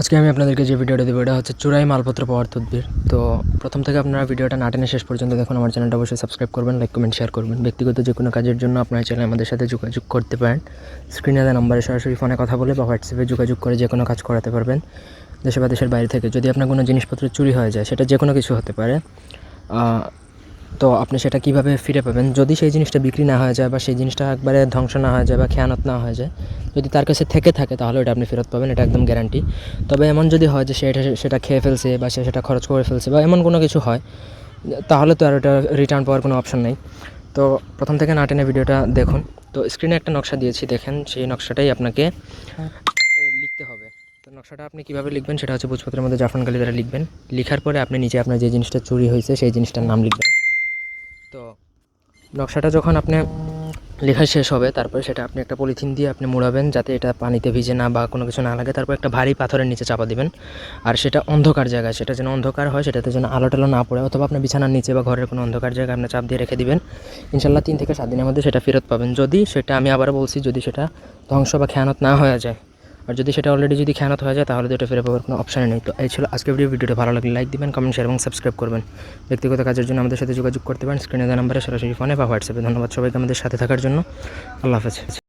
আজকে আমি আপনাদেরকে যে ভিডিওটা দেবো, এটা হচ্ছে চুরাই মালপত্র পাওয়ার তদবির। তো প্রথম থেকে আপনারা ভিডিওটা না টেনে শেষ পর্যন্ত দেখুন, আমার চ্যানেলটা অবশ্যই সাবস্ক্রাইব করবেন, লাইক, কমেন্ট, শেয়ার করবেন। ব্যক্তিগত যে কোনো কাজের জন্য আপনার চ্যানেল আমাদের সাথে যোগাযোগ করতে পারেন। স্ক্রিনে দেওয়া নাম্বারে সরাসরি ফোনে কথা বলে বা হোয়াটসঅ্যাপে যোগাযোগ করে যে কোনো কাজ করাতে পারবেন দেশে বা দেশের বাইরে থেকে। যদি আপনার কোনো জিনিসপত্র চুরি হয়ে যায়, সেটা যে কোনো কিছু হতে পারে। তো আপনি সেটা কীভাবে ফিরে পাবেন? যদি সেই জিনিসটা বিক্রি না হয়ে যায় বা সেই জিনিসটা একবারে ধ্বংস না হয়ে যায় বা খেয়ানত না হয়ে যায় যদি তার কাছে থেকে থাকে, তাহলে ওটা আপনি ফেরত পাবেন, এটা একদম গ্যারান্টি তবে এমন যদি হয় যে সেটা সেটা খেয়ে ফেলছে বা সে সেটা খরচ করে ফেলছে বা এমন কোনো কিছু হয়, তাহলে তো আর ওটা রিটার্ন পাওয়ার কোনো অপশন নেই। তো প্রথম থেকে না টেনে ভিডিওটা দেখুন। তো স্ক্রিনে একটা নকশা দিয়েছি, দেখেন, সেই নকশাটাই আপনাকে লিখতে হবে। তো নকশাটা আপনি কীভাবে লিখবেন সেটা হচ্ছে ভোজপত্রের মধ্যে জাফরান কালি দ্বারা লিখবেন। লিখার পরে আপনি নিচে আপনার যে জিনিসটা চুরি হয়েছে, সেই জিনিসটার নাম লিখবেন। তো নকশাটা যখন আপনি লেখা শেষ হবে, তারপরে সেটা আপনি একটা পলিথিন দিয়ে আপনি মোড়াবেন যাতে এটা পানিতে ভিজে না বা কোনো কিছু না লাগে। তারপর একটা ভারী পাথরের নিচে চাপা দিবেন। আর সেটা অন্ধকার জায়গায়, সেটা যেন অন্ধকার হয়, সেটাতে যেন আলো টালো না পড়ে অথবা আপনার বিছানার নিচে বা ঘরের কোনো অন্ধকার জায়গায় আপনি চাপ দিয়ে রেখে দিবেন। ইনশাল্লাহ তিন থেকে সাত দিনের মধ্যে সেটা ফেরত পাবেন। যদি সেটা আমি আবার বলছি, যদি সেটা ধ্বংস বা খেয়ানত না হয়ে যায় আর যদি সেটা অলরেডি যদি খেয়ানত হয়ে যায়, তাহলে তো এটা ফিরে পাওয়ার কোনো অপশান নেই। তো এই ছিল আজকের ভিডিও ভিডিওটা ভালো লাগলে লাইক দিবেন কমেন্ট শেয়ার এবং সাবস্ক্রাইব করবেন। ব্যক্তিগত কাজের জন্য আমাদের সাথে যোগাযোগ করতে পারেন। স্ক্রিনে দেওয়া নাম্বারে সরাসরি ফোনে বা হোয়াটসঅ্যাপে ধন্যবাদ সবাইকে আমাদের সাথে থাকার জন্য। আল্লাহ হাফেজ।